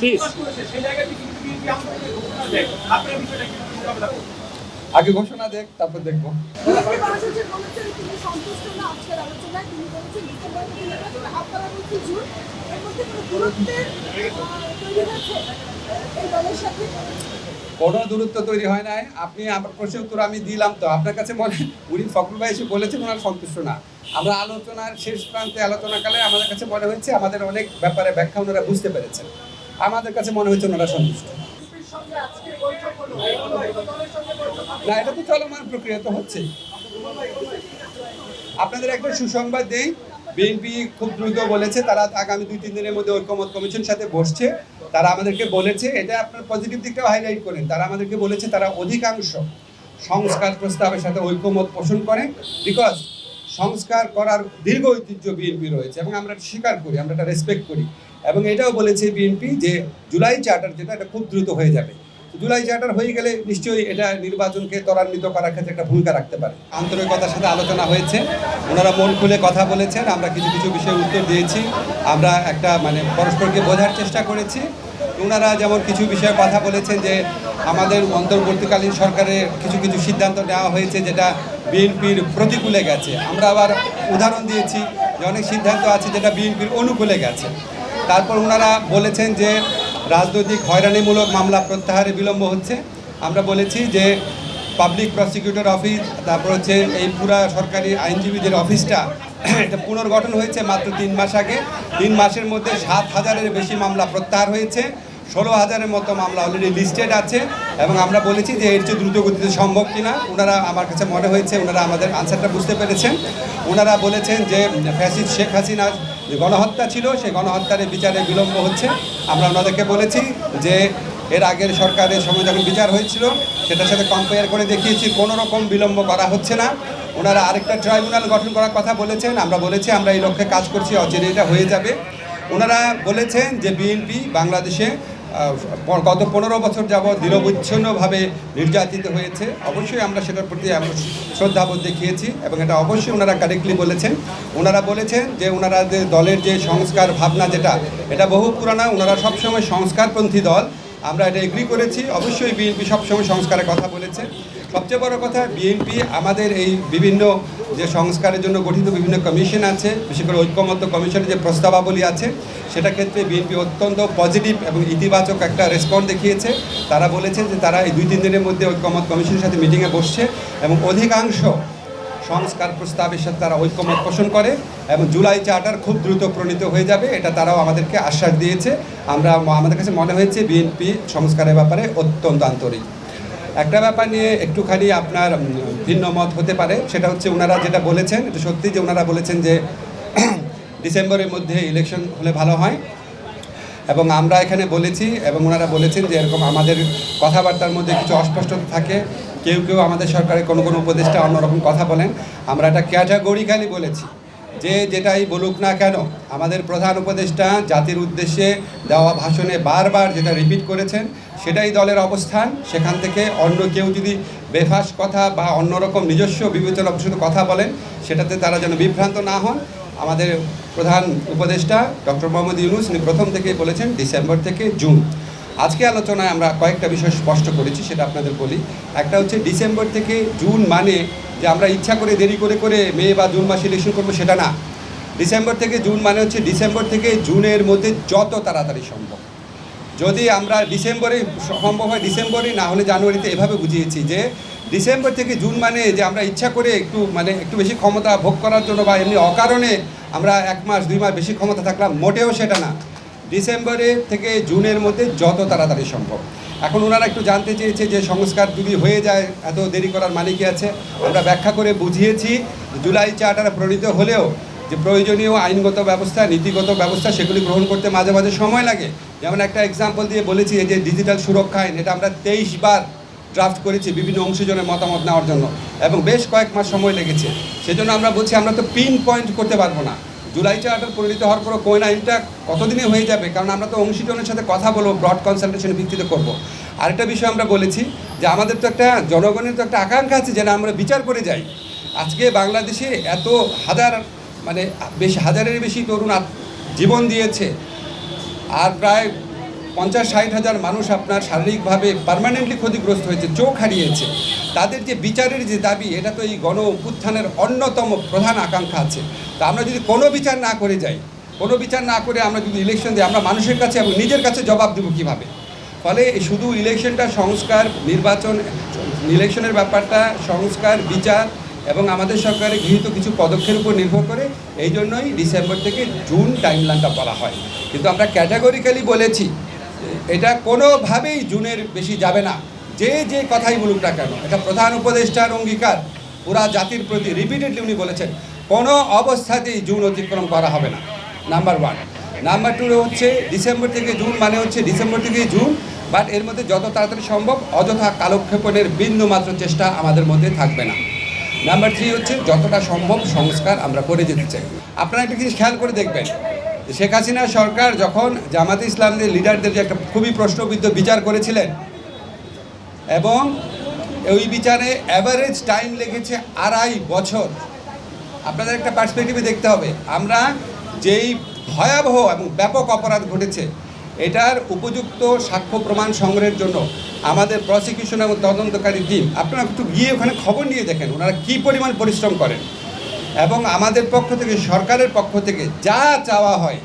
Please. আগে ঘোষণা দেখ, তারপর দেখব। কোনো দূরত্ব তৈরি হয় নাই। আপনি আমার প্রশ্নের উত্তর আমি দিলাম তো। আপনার কাছে মনে উনি ফখরুল ভাই এসে বলেছেন ওনার সন্তুষ্ট না। আমরা আলোচনার শেষ প্রান্তে আলোচনাকালে আমাদের কাছে মনে হয়েছে, আমাদের অনেক ব্যাপারে ব্যাখ্যা ওনারা বুঝতে পেরেছেন। আমাদের কাছে মনে হয়েছে ওনারা সন্তুষ্ট। না, এটা তো চলমান প্রক্রিয়া, তো হচ্ছে আপনাদের একটা সুসংবাদ দেই। বিএনপি খুব দ্রুত বলেছে, তারা আগামী দুই, তিন দিনের মধ্যে ঐক্যমত কমিশন সাথে বসছে। তারা আমাদেরকে বলেছে, এটা আপনার পজিটিভ দিকটাও হাইলাইট করেন। তারা আমাদেরকে বলেছে, তারা অধিকাংশ সংস্কার প্রস্তাবের সাথে ঐক্যমত পোষণ করে বিকজ সংস্কার করার দীর্ঘ ঐতিহ্য বিএনপি রয়েছে, এবং আমরা স্বীকার করি, আমরা এটা রেসপেক্ট করি। এবং এটাও বলেছে বিএনপি যে জুলাই চার্টার যেটা, এটা খুব দ্রুত হয়ে যাবে। জুলাই চার্টার হয়ে গেলে নিশ্চয়ই এটা নির্বাচনকে ত্বরান্বিত করার ক্ষেত্রে একটা ভূমিকা রাখতে পারে। আন্তরিকতার সাথে আলোচনা হয়েছে। ওনারা মন খুলে কথা বলেছেন। আমরা কিছু কিছু বিষয়ে উত্তর দিয়েছি। আমরা একটা মানে পরস্পরকে বোঝার চেষ্টা করেছি। ওনারা যেমন কিছু বিষয়ে কথা বলেছেন যে আমাদের অন্তর্বর্তীকালীন সরকারের কিছু কিছু সিদ্ধান্ত নেওয়া হয়েছে যেটা বিএনপির প্রতিকূলে গেছে। আমরা আবার উদাহরণ দিয়েছি যে অনেক সিদ্ধান্ত আছে যেটা বিএনপির অনুকূলে গেছে। তারপর ওনারা বলেছেন যে রাজনৈতিক হয়রানিমূলক মামলা প্রত্যাহারে বিলম্ব হচ্ছে। আমরা বলেছি যে পাবলিক প্রসিকিউটর অফিস তারপর হচ্ছে এই পুরা সরকারি আইনজীবীদের অফিসটা এটা পুনর্গঠন হয়েছে মাত্র তিন মাস আগে। তিন মাসের মধ্যে সাত হাজারের বেশি মামলা প্রত্যাহার হয়েছে। ষোলো হাজারের মতো মামলা অলরেডি লিস্টেড আছে এবং আমরা বলেছি যে এর চেয়ে দ্রুত গতিতে সম্ভব কিনা। ওনারা আমার কাছে মনে হয়েছে, ওনারা আমাদের আনসারটা বুঝতে পেরেছেন। ওনারা বলেছেন যে ফ্যাসিদ শেখ হাসিনার যে গণহত্যা ছিল, সেই গণহত্যার বিচারে বিলম্ব হচ্ছে। আমরা ওনাদেরকে বলেছি যে এর আগের সরকারের সময় যখন বিচার হয়েছিল, সেটার সাথে কম্পেয়ার করে দেখিয়েছি, কোনো রকম বিলম্ব করা হচ্ছে না। ওনারা আরেকটা ট্রাইব্যুনাল গঠন করার কথা বলেছেন, আমরা বলেছি আমরা এই লক্ষ্যে কাজ করছি অচিরে এটা হয়ে যাবে। ওনারা বলেছেন যে বিএনপি বাংলাদেশে গত পনেরো বছর যাবৎ দৃঢ়বিচ্ছিন্নভাবে নির্যাতিত হয়েছে। অবশ্যই আমরা সেটার প্রতি শ্রদ্ধাবোধ দেখিয়েছি এবং এটা অবশ্যই ওনারা কারেক্টলি বলেছেন। ওনারা বলেছেন যে ওনারা যে দলের যে সংস্কার ভাবনা যেটা, এটা বহু পুরানা, ওনারা সবসময় সংস্কারপন্থী দল। আমরা এটা এগ্রি করেছি। অবশ্যই বিএনপি সবসময় সংস্কারের কথা বলেছে। সবচেয়ে বড় কথা বিএনপি আমাদের এই বিভিন্ন যে সংস্কারের জন্য গঠিত বিভিন্ন কমিশন আছে, বিশেষ করে ঐক্যমত্য কমিশনের যে প্রস্তাবাবলী আছে সেটা ক্ষেত্রে বিএনপি অত্যন্ত পজিটিভ এবং ইতিবাচক একটা রেসপন্স দেখিয়েছে। তারা বলেছে যে তারা এই দুই তিন দিনের মধ্যে ঐক্যমত কমিশনের সাথে মিটিংয়ে বসছে এবং অধিকাংশ সংস্কার প্রস্তাবের সাথে তারা ঐক্যমত পোষণ করে এবং জুলাই চার্টার খুব দ্রুত প্রণীত হয়ে যাবে, এটা তারাও আমাদেরকে আশ্বাস দিয়েছে। আমরা, আমাদের কাছে মনে হয়েছে বিএনপি সংস্কারের ব্যাপারে অত্যন্ত আন্তরিক। একটা ব্যাপার নিয়ে একটুখানি আপনার ভিন্ন মত হতে পারে, সেটা হচ্ছে ওনারা যেটা বলেছেন, এটা সত্যি যে ওনারা বলেছেন যে ডিসেম্বরের মধ্যে ইলেকশন হলে ভালো হয়। এবং আমরা এখানে বলেছি, এবং ওনারা বলেছেন যে এরকম আমাদের কথাবার্তার মধ্যে কিছু অস্পষ্টতা থাকে। কেউ কেউ আমাদের সরকারের কোনো কোনো উপদেষ্টা অন্যরকম কথা বলেন। আমরা এটা ক্যাটাগরিক্যালি বলেছি। যে যেটাই বলুক না কেন, আমাদের প্রধান উপদেষ্টা জাতির উদ্দেশ্যে দেওয়া ভাষণে বারবার যেটা রিপিট করেছেন, সেটাই দলের অবস্থান। সেখান থেকে অন্য কেউ যদি বেফাস কথা বা অন্যরকম নিজস্ব বিবেচনা প্রসূত কথা বলেন, সেটাতে তারা যেন বিভ্রান্ত না হন। আমাদের প্রধান উপদেষ্টা ডক্টর মোহাম্মদ ইউনুস উনি প্রথম থেকেই বলেছেন ডিসেম্বর থেকে জুন। আজকে আলোচনায় আমরা কয়েকটা বিষয় স্পষ্ট করেছি, সেটা আপনাদের বলি। একটা হচ্ছে ডিসেম্বর থেকে জুন মানে যে আমরা ইচ্ছা করে দেরি করে করে মে বা জুন মাসে ইলেকশন করব সেটা না। ডিসেম্বর থেকে জুন মানে হচ্ছে ডিসেম্বর থেকে জুনের মধ্যে যত তাড়াতাড়ি সম্ভব। যদি আমরা ডিসেম্বরে সম্ভব হয় ডিসেম্বরে না হলে জানুয়ারিতে এভাবে বুঝিয়েছি যে ডিসেম্বর থেকে জুন মানে যে আমরা ইচ্ছা করে একটু মানে একটু বেশি ক্ষমতা ভোগ করার জন্য বা এমনি অকারণে আমরা এক মাস, দুই মাস বেশি ক্ষমতা থাকলাম, মোটেও সেটা না। ডিসেম্বরে থেকে জুনের মধ্যে যত তাড়াতাড়ি সম্ভব। এখন ওনারা একটু জানতে চেয়েছে যে সংস্কার যদি হয়ে যায়, এত দেরি করার মানে কি আছে? আমরা ব্যাখ্যা করে বুঝিয়েছি, জুলাই চার্টার প্রণীত হলেও যে প্রয়োজনীয় আইনগত ব্যবস্থা, নীতিগত ব্যবস্থা, সেগুলি গ্রহণ করতে মাঝে মাঝে সময় লাগে। যেমন একটা এক্সাম্পল দিয়ে বলেছি যে ডিজিটাল সুরক্ষা আইন, এটা আমরা তেইশ বার ড্রাফট করেছি বিভিন্ন অংশজনের মতামত নেওয়ার জন্য। এবং বেশ কয়েক মাস সময় লেগেছে। সেজন্য আমরা বলছি আমরা তো পিন পয়েন্ট করতে পারব না। জুলাই চার্টার পরিণত হওয়ার পর কোন আইনটা কতদিনে হয়ে যাবে? কারণ আমরা তো অংশীজনের সাথে কথা বলব ব্রড কনসালটেশনের ভিত্তিতে করব। আরেকটা বিষয় আমরা বলেছি যে আমাদের তো একটা জনগণের তো একটা আকাঙ্ক্ষা আছে যেন আমরা বিচার করে যাই। আজকে বাংলাদেশে এত হাজার মানে বেশি হাজারের বেশি তরুণ জীবন দিয়েছে। আর প্রায় পঞ্চাশ, ষাট হাজার মানুষ আপনার শারীরিকভাবে পার্মানেন্টলি ক্ষতিগ্রস্ত হয়েছে, চোখ হারিয়েছে। তাদের যে বিচারের যে দাবি, এটা তো এই গণ উত্থানের অন্যতম প্রধান আকাঙ্ক্ষা আছে। তা আমরা যদি কোনো বিচার না করে যাই, কোনো বিচার না করে আমরা যদি ইলেকশন দিই, আমরা মানুষের কাছে এবং নিজের কাছে জবাব দেবো কীভাবে? ফলে শুধু ইলেকশনটা সংস্কার, নির্বাচন ইলেকশনের ব্যাপারটা সংস্কার, বিচার এবং আমাদের সরকারের গৃহীত কিছু পদক্ষেপের উপর নির্ভর করে, এই জন্যই ডিসেম্বর থেকে জুন টাইমলাইনটা বলা হয়। কিন্তু আমরা ক্যাটাগরিক্যালি বলেছি, এটা কোনোভাবেই জুনের বেশি যাবে না। যে যে কথাই বলুক না কেন, এটা প্রধান উপদেষ্টার অঙ্গীকার, পুরা জাতির প্রতি রিপিটেডলি উনি বলেছেন কোনো অবস্থাতেই জুন অতিক্রম করা হবে না। নাম্বার ওয়ান নাম্বার টু হচ্ছে ডিসেম্বর থেকে জুন মানে হচ্ছে ডিসেম্বর থেকে জুন বাট এর মধ্যে যত তাড়াতাড়ি সম্ভব অযথা কালক্ষেপণের বিন্দু মাত্র চেষ্টা আমাদের মধ্যে থাকবে না। নাম্বার থ্রি হচ্ছে যতটা সম্ভব সংস্কার আমরা করে যেতে চাই। আপনারা একটা জিনিস খেয়াল করে দেখবেন, শেখ হাসিনা সরকার যখন জামাতে ইসলামদের লিডারদের যে একটা খুবই প্রশ্নবিদ্ধ বিচার করেছিলেন, এবং ওই বিচারে অ্যাভারেজ টাইম লেগেছে আড়াই বছর। আপনাদের একটা পার্সপেক্টিভে দেখতে হবে। আমরা যেই ভয়াবহ এবং ব্যাপক অপরাধ ঘটেছে, এটার উপযুক্ত সাক্ষ্য প্রমাণ সংগ্রহের জন্য আমাদের প্রসিকিউশন এবং তদন্তকারী টিম আপনারা একটু গিয়ে ওখানে খবর নিয়ে দেখেন, ওনারা কী পরিমাণ পরিশ্রম করেন। এবং আমাদের পক্ষ থেকে, সরকারের পক্ষ থেকে যা চাওয়া হয়